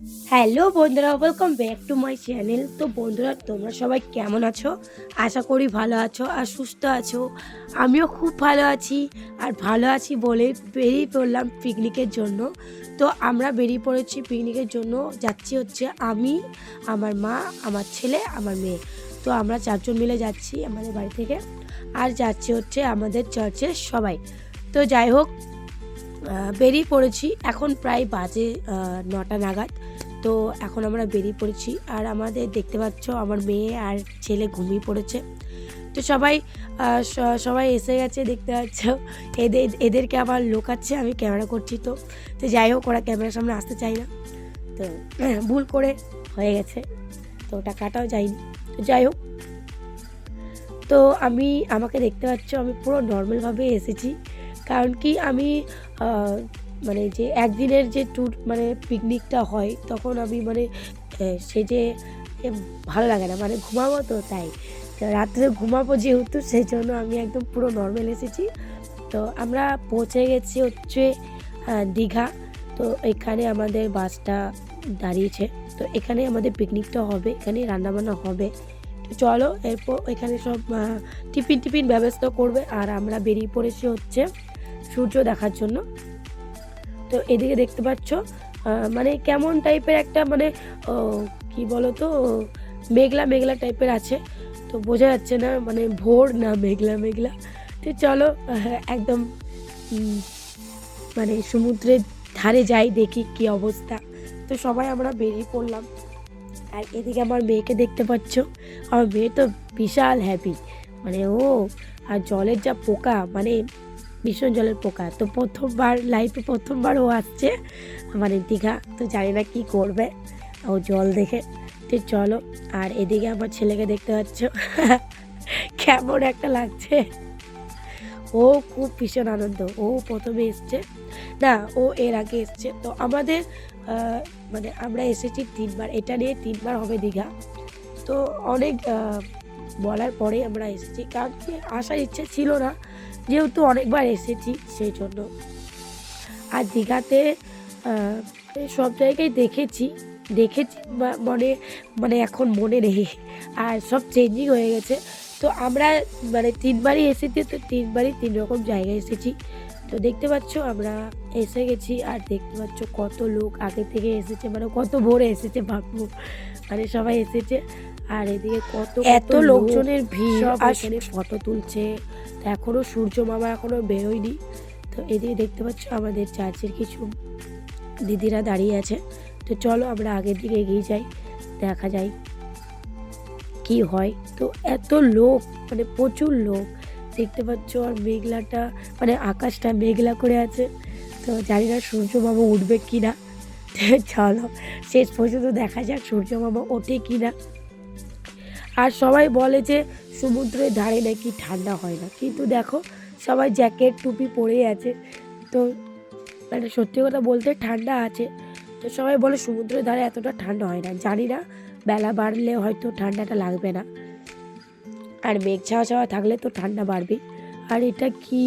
Hello বন্ধুরা welcome back to my channel তো বন্ধুরা, তোমরা সবাই কেমন আছো? আশা করি ভালো আছো আর সুস্থ আছো। আমিও খুব ভালো আছি আর ভালো আছি বলে বেরিয়ে পড়লাম পিকনিকের জন্য। তো আমরা বেরিয়ে পড়েছি পিকনিকের জন্য। যাচ্ছি হচ্ছে আমি, আমার মা, আমার ছেলে, আমার মেয়ে। তো আমরা চারজন মিলে যাচ্ছি আমাদের বাড়ি থেকে। আর যাচ্ছি হচ্ছে আমাদের চার্চের সবাই। তো যাই হোক বেরিয়ে পড়েছি। এখন প্রায় বাজে নটা নাগাদ। তো এখন আমরা বেরিয়ে পড়েছি। আর আমাদের দেখতে পাচ্ছ, আমার মেয়ে আর ছেলে ঘুমিয়ে পড়েছে। তো সবাই সবাই এসে গেছে দেখতে পাচ্ছ। এদের, এদেরকে আবার লোকাচ্ছে, আমি ক্যামেরা করছি তো। তো যাই হোক, ওরা ক্যামেরার সামনে আসতে চাই না। তো ভুল করে হয়ে গেছে। তো ওটা কাটাও যায়নি। তো যাই হোক। তো আমি, আমাকে দেখতে পাচ্ছ, আমি পুরো নর্মালভাবে এসেছি। কারণ কি, আমি মানে যে একদিনের যে ট্যুর মানে পিকনিকটা হয়, তখন আমি মানে সে যে ভালো লাগে না। মানে ঘুমাবো তো তাই। রাত্রে ঘুমাবো যেহেতু, সেই জন্য আমি একদম পুরো নর্মাল এসেছি। তো আমরা পৌঁছে গেছি হচ্ছে দীঘা। তো এখানে আমাদের বাসটা দাঁড়িয়েছে। তো এখানে আমাদের পিকনিকটা হবে এখানে রান্নাবান্না হবে। তো চলো, এরপর এখানে সব টিফিন টিফিন ব্যবস্থা করবে। আর আমরা বেরিয়ে পড়েছি হচ্ছে সূর্য দেখার জন্য। তো এদিকে দেখতে পাচ্ছ মানে কেমন টাইপের একটা মানে কি বলো তো মেঘলা মেঘলা টাইপের আছে। তো বোঝা যাচ্ছে না মানে ভোর না মেঘলা মেঘলা। তো চলো একদম মানে সমুদ্রের ধারে যাই, দেখি কি অবস্থা। তো সবাই আমরা বেরিয়ে পড়লাম। আর এদিকে আমার মেয়েকে দেখতে পাচ্ছ। আমার মেয়ে তো বিশাল হ্যাপি মানে ও, আর জলের যা পোকা মানে ভীষণ জলের পোকা। তো প্রথমবার লাইফে প্রথমবার ও আসছে মানে দীঘা। তো জানি না কী করবে। ও জল দেখে, তো চলো। আর এদিকে আমার ছেলেকে দেখতে পাচ্ছ। কেমন একটা লাগছে। ও খুব ভীষণ আনন্দ। ও প্রথমে এসছে। না, ও এর আগে এসছে। তো আমাদের মানে আমরা এসেছি তিনবার। এটা নিয়ে তিনবার হবে দীঘা। তো অনেক বলার পরে আমরা এসেছি। কারণ কি আসার ইচ্ছে ছিল না, যেহেতু অনেকবার এসেছি সেই জন্য। আর দীঘাতে সব জায়গায় দেখেছি দেখেছি মনে মানে এখন মনে নেই। আর সব চেঞ্জিং হয়ে গেছে। তো আমরা মানে তিনবারই এসেছি, তো তিনবারই তিন রকম জায়গায় এসেছি। তো দেখতে পাচ্ছ আমরা এসে গেছি আর দেখতে পাচ্ছ কত লোক আগে থেকে এসেছে মানে কত ভোরে এসেছে ভাববো। মানে সবাই এসেছে আর এদিকে কত এত লোকজনের ভিড় আর এখানে ফটো তুলছে। তো এখনও সূর্য মামা এখনও বেরোয়নি তো এদিকে দেখতে পাচ্ছ আমাদের চার্চের কিছু দিদিরা দাঁড়িয়ে আছে। তো চলো আমরা আগের দিকে এগিয়ে যাই দেখা যায় কি হয়। তো এত লোক মানে প্রচুর লোক। দেখতে পাচ্ছ আর মেঘলাটা মানে আকাশটা মেঘলা করে আছে। তো জানি না সূর্য মামা উঠবে কি না চলো, শেষ পর্যন্ত দেখা যাক সূর্য মামা ওঠে কি না আর সবাই বলে যে সমুদ্রের ধারে নাকি ঠান্ডা হয় না। কিন্তু দেখো, সবাই জ্যাকেট, টুপি পরেই আছে। তো মানে সত্যি কথা বলতে ঠান্ডা আছে। তো সবাই বলে সমুদ্রের ধারে এতটা ঠান্ডা হয় না। জানি না, বেলা বাড়লে হয়তো ঠান্ডাটা লাগবে না। আর মেঘ ছাওয়া ছাওয়া থাকলে তো ঠান্ডা বাড়বে আর এটা কি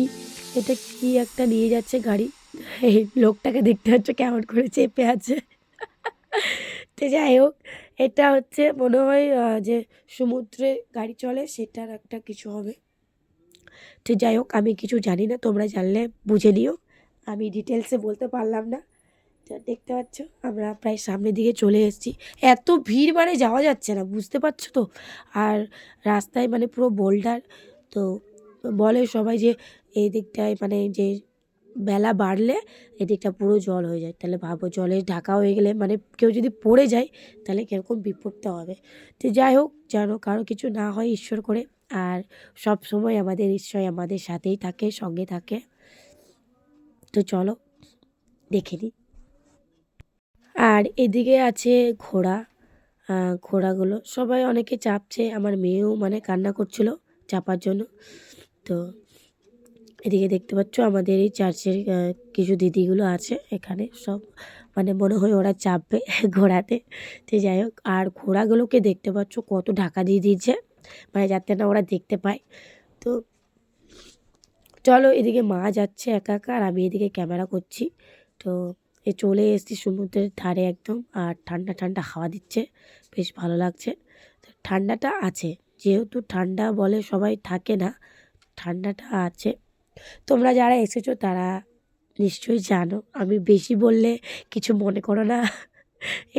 এটা কি একটা নিয়ে যাচ্ছে গাড়ি? এই লোকটাকে দেখতে হচ্ছে কেমন করে চেপে আছে। তো যাই হোক, এটা হচ্ছে মনে হয় যে সমুদ্রে গাড়ি চলে, সেটার একটা কিছু হবে। তো যাই হোক, আমি কিছু জানি না, তোমরা জানলে বুঝে নিও। আমি ডিটেলসে বলতে পারলাম না। দেখতে পাচ্ছ? আমরা প্রায় সামনের দিকে চলে এসেছি। এত ভিড় মানে যাওয়া যাচ্ছে না, বুঝতে পারছ তো? আর রাস্তায় মানে পুরো বোল্ডার তো বলে সবাই যে এই দিকটায় মানে যে বেলা বাড়লে এদিকটা পুরো জল হয়ে যায়। তাহলে ভাবো, জলে ঢাকা হয়ে গেলে মানে কেউ যদি পড়ে যায়, তাহলে কীরকম বিপদটা হবে? তো যাই হোক, যেন কারও কিছু না হয় ঈশ্বর করে, আর সব সময় আমাদের ঈশ্বর আমাদের সাথেই থাকে, সঙ্গে থাকে। তো চলো, দেখে নিই। আর এদিকে আছে ঘোড়া ঘোড়াগুলো। সবাই অনেকে চাপছে, আমার মেয়েও মানে কান্না করছিল চাপার জন্য। তো এদিকে দেখতে পাচ্ছ আমাদের এই চার্চের কিছু দিদিগুলো আছে এখানে সব। মানে মনে হয় ওরা চাপবে ঘোড়াতে। তো যাই হোক, আর ঘোড়াগুলোকে দেখতে পাচ্ছ কত ঢাকা দিয়ে দিয়েছে। মানে যাতে না ওরা দেখতে পায়। তো চলো এদিকে মা যাচ্ছে একা একা আর আমি এদিকে ক্যামেরা করছি। তো এ চলে এসেছি সমুদ্রের ধারে একদম, আর ঠান্ডা ঠান্ডা হাওয়া দিচ্ছে, বেশ ভালো লাগছে। ঠান্ডাটা আছে, যেহেতু ঠান্ডা বলে সবাই থাকে না, ঠান্ডাটা আছে। তোমরা যারা এসেছ তারা নিশ্চয়ই জানো, আমি বেশি বললে কিছু মনে করো না,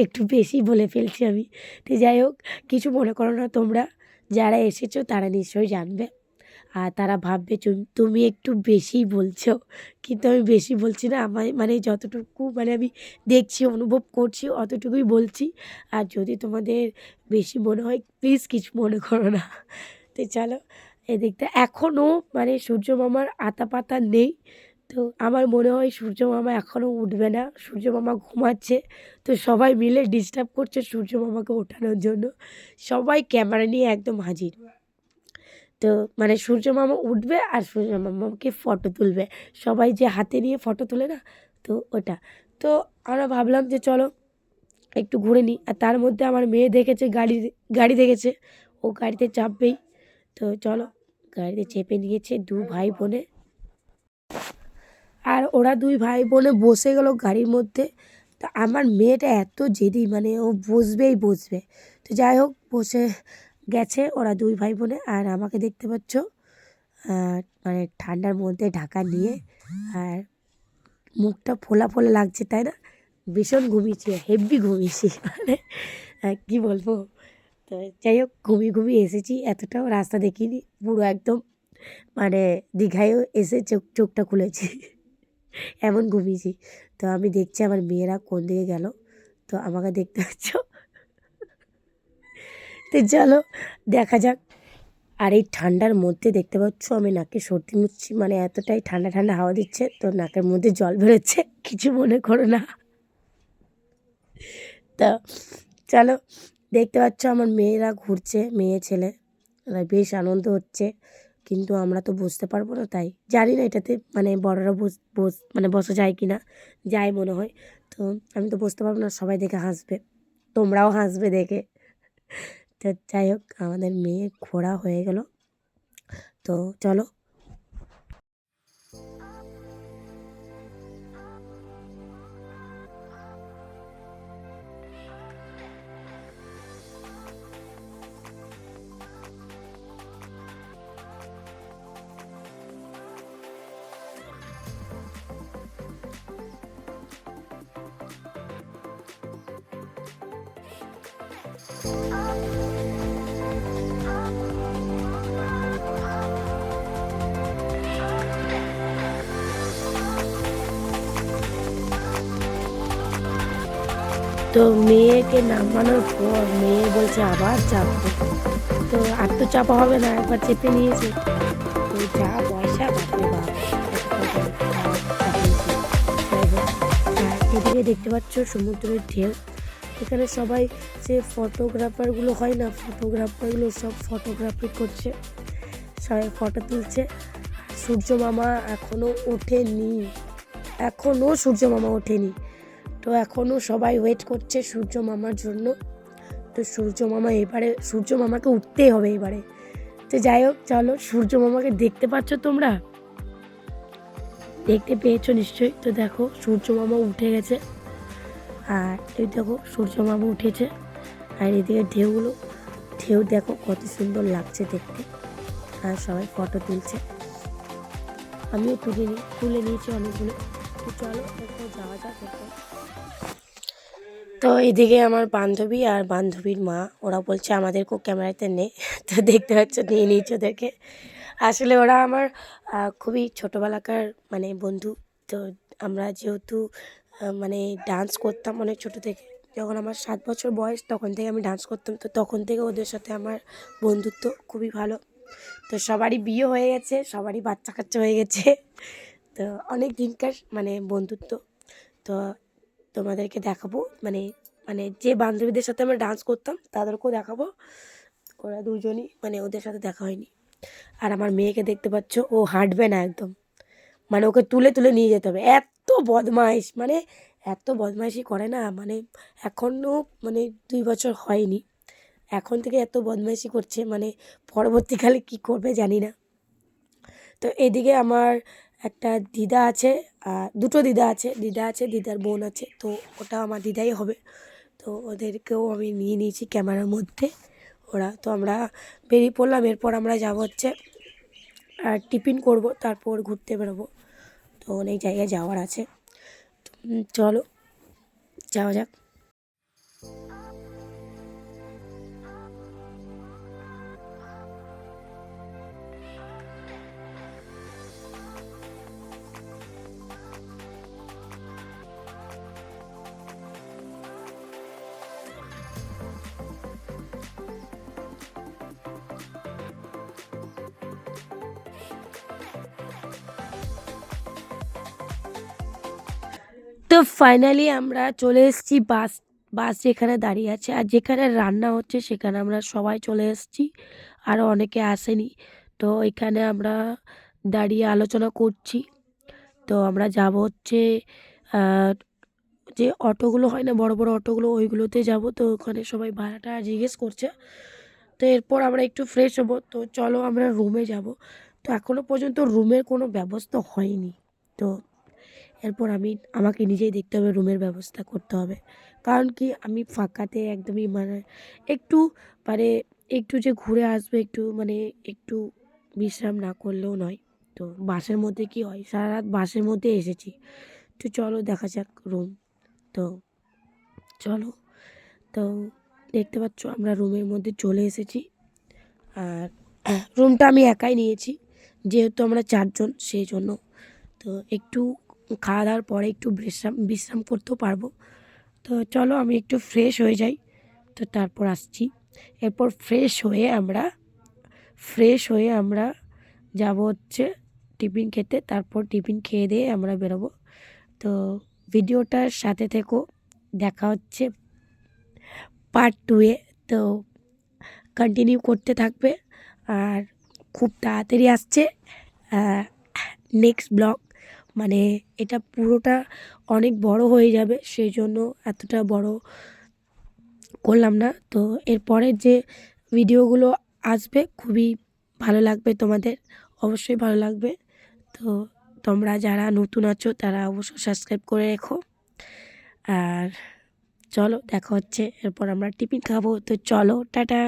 একটু বেশি বলে ফেলছি আমি। তো যাই হোক, কিছু মনে করো না তোমরা, যারা এসেছ তারা নিশ্চয়ই জানবে। আর তারা ভাববে তুমি একটু বেশিই বলছো। কিন্তু আমি বেশি বলছি না আমার মানে যতটুকু মানে আমি দেখছি, অনুভব করছি, অতটুকুই বলছি। আর যদি তোমাদের বেশি মনে হয় প্লিজ কিছু মনে করো না। তো চলো, এদিকটা এখনও মানে সূর্য মামার আতা পাতা নেই। তো আমার মনে হয় সূর্য মামা এখনও উঠবে না, সূর্য মামা ঘুমাচ্ছে। তো সবাই মিলে ডিস্টার্ব করছে সূর্য মামাকে ওঠানোর জন্য। সবাই ক্যামেরা নিয়ে একদম হাজির। তো মানে সূর্য মামা উঠবে আর সূর্য মামাকে ফটো তুলবে। সবাই যে হাতে নিয়ে ফটো তোলে না? তো ওটা। তো আমরা ভাবলাম যে চলো একটু ঘুরে নিই। আর তার মধ্যে আমার মেয়ে দেখেছে গাড়ি গাড়ি দেখেছে। ও গাড়িতে চাপবেই। তো চলো গাড়িতে চেপে নিয়েছে দু ভাই বোনে। আর ওরা দুই ভাই বোনে বসে গেল গাড়ির মধ্যে। তা আমার মেয়েটা এত জেদি মানে ও বসবেই বসবে। তো যাই হোক, বসে গেছে ওরা দুই ভাই বোনে, আর আমাকে দেখতে পাচ্ছ মানে ঠান্ডার মধ্যে ঢাকা নিয়ে, আর মুখটা ফোলা ফোলা লাগছে, তাই না? ভীষণ ঘুমিয়েছি হেভি ঘুমিয়েছি মানে কী বলব? তো যাই হোক, ঘুমিয়ে ঘুমিয়ে এসেছি, এতটাও রাস্তা দেখিনি, পুরো একদম মানে দীঘায়ও এসে চোখ, চোখটা খুলেছি, এমন ঘুমিয়েছি। তো আমি দেখছি আমার মেয়েরা কোন দিকে গেল, তো আমাকে দেখতে পাচ্ছ তো চলো, দেখা যাক। আর এই ঠান্ডার মধ্যে দেখতে পাচ্ছ আমি নাকে সর্দি মুচ্ছি মানে এতটাই ঠান্ডা ঠান্ডা হাওয়া দিচ্ছে, তো নাকের মধ্যে জল বেরোচ্ছে, কিছু মনে করো না। তো চলো, দেখতে পাচ্ছ আমার মেয়েরা ঘুরছে, মেয়ে, ছেলে বেশ আনন্দ হচ্ছে, কিন্তু আমরা তো বুঝতে পারব না তাই। জানি না এটাতে মানে বড়রা বস বস মানে বসা যায় কি না যায় মনে হয়। তো আমি তো বুঝতে পারব না, সবাই দেখে হাসবে, তোমরাও হাসবে দেখে। তো যাই হোক আমাদের মেয়ে ঘোরা হয়ে গেল। তো চলো। তো মেয়েকে নামানোর পর মেয়ে বলছে, আবার চাপবো। তো আর তো চাপা হবে না, একবার চেপে নিয়েছে। তো যা পয়সা এদিকে দেখতে পাচ্ছ সমুদ্রের ঢেউ। এখানে সবাই যে ফটোগ্রাফারগুলো হয় না ফটোগ্রাফারগুলো সব ফটোগ্রাফি করছে। সবাই ফটো তুলছে। সূর্য মামা এখনও ওঠেনি। এখনও সূর্য মামা ওঠেনি। তো এখনও সবাই ওয়েট করছে সূর্য মামার জন্য। তো সূর্য মামা এবারে, সূর্য মামাকে উঠতেই হবে এবারে। তো যাই হোক, চলো, সূর্য মামাকে দেখতে পাচ্ছ তোমরা? দেখতে পেয়েছ নিশ্চয়ই। তো দেখো, সূর্য মামা উঠে গেছে। আর এই দেখো, সূর্য মামা উঠেছে। আর এদিকে ঢেউগুলো, ঢেউ দেখো কত সুন্দর লাগছে দেখতে। আর সবাই ফটো তুলছে। আমিও তুলে নিই তুলে নিয়েছি অনেকগুলো। তো চলো, কোথাও যাওয়া যাক তো এদিকে আমার বান্ধবী আর বান্ধবীর মা, ওরা বলছে আমাদেরকেও ক্যামেরাতে নে। তো দেখতে পাচ্ছ, নিয়ে নিয়েছে ওদেরকে। আসলে ওরা আমার খুবই ছোটোবেলাকার মানে বন্ধু। তো আমরা যেহেতু মানে ডান্স করতাম অনেক ছোটো থেকে, যখন আমার সাত বছর বয়স তখন থেকে আমি ডান্স করতাম। তো তখন থেকে ওদের সাথে আমার বন্ধুত্ব খুবই ভালো। তো সবারই বিয়ে হয়ে গেছে, সবারই বাচ্চা কাচ্চা হয়ে গেছে। তো অনেক দিনকার মানে বন্ধুত্ব। তো তোমাদেরকে দেখাবো। মানে মানে যে বান্ধবীদের সাথে আমরা ডান্স করতাম, তাদেরকেও দেখাবো। ওরা দুজনই মানে ওদের সাথে দেখা হয়নি। আর আমার মেয়েকে দেখতে পাচ্ছ, ও হাঁটবে না একদম। মানে ওকে তুলে তুলে নিয়ে যেতে হবে। এত বদমাইশ! মানে এত বদমাইশি করে না। মানে এখনও মানে দুই বছর হয়নি। এখন থেকে এত বদমাইশি করছে। মানে পরবর্তীকালে কি করবে জানি না। তো এদিকে আমার একটা দিদা আছে দুটো দিদা আছে দিদা আছে, দিদার বোন আছে, তো ওটা আমার দিদাই হবে। তো ওদেরকেও আমি নিয়ে নিয়েছি ক্যামেরার মধ্যে। ওরা, তো আমরা বেরিয়ে পড়লাম, এরপর আমরা যাব হচ্ছে আর টিফিন করব, তারপর ঘুরতে বেরোবো। তো অনেক জায়গায় যাওয়ার আছে। চলো, যাওয়া যাক। তো ফাইনালি আমরা চলে এসেছি বাস বাস যেখানে দাঁড়িয়ে আছে আর যেখানে রান্না হচ্ছে সেখানে আমরা সবাই চলে এসেছি। আরও অনেকে আসেনি। তো এখানে আমরা দাঁড়িয়ে আলোচনা করছি। তো আমরা যাব হচ্ছে যে অটোগুলো হয় না, বড় বড় অটোগুলো, ওইগুলোতে যাব। তো ওখানে সবাই ভাড়াটা জিজ্ঞেস করছে। তো এরপর আমরা একটু ফ্রেশ হব। তো চলো আমরা রুমে যাব। তো এখনও পর্যন্ত রুমের কোনো ব্যবস্থা হয়নি। তো এরপর আমি, আমাকে নিজেই দেখতে হবে রুমের ব্যবস্থা করতে হবে। কারণ কি, আমি ফাঁকাতে একদমই মানে একটু মানে একটু যে ঘুরে আসবে, একটু মানে একটু বিশ্রাম না করলেও নয়। তো বাসের মধ্যে কি হয় সারা রাত বাসের মধ্যে এসেছি। তো চলো দেখা যাক রুম তো চলো। তো দেখতে পাচ্ছ, আমরা রুমের মধ্যে চলে এসেছি। আর রুমটা আমি একাই নিয়েছি, যেহেতু আমরা চারজন সেই জন্য তো একটু খাওয়া দাওয়ার পরে একটু বিশ্রাম বিশ্রাম করতেও পারব। তো চলো আমি একটু ফ্রেশ হয়ে যাই। তো তারপর আসছি। এরপর ফ্রেশ হয়ে আমরা ফ্রেশ হয়ে আমরা যাব হচ্ছে টিফিন খেতে। তারপর টিফিন খেয়ে দিয়ে আমরা বেরোবো। তো ভিডিওটার সাথে থেকো। দেখা হচ্ছে পার্ট টুয়ে তো কন্টিনিউ করতে থাকবে। আর খুব তাড়াতাড়ি আসছে নেক্সট ব্লগ মানে এটা পুরোটা অনেক বড় হয়ে যাবে, সেই জন্য এতটা বড় করলাম না। তো এরপরের যে ভিডিওগুলো আসবে, খুবই ভালো লাগবে তোমাদের, অবশ্যই ভালো লাগবে। তো তোমরা যারা নতুন আছো, তারা অবশ্যই সাবস্ক্রাইব করে রেখো। আর চলো, দেখা হচ্ছে। এরপর আমরা টিফিন খাব। তো চলো, টাটা।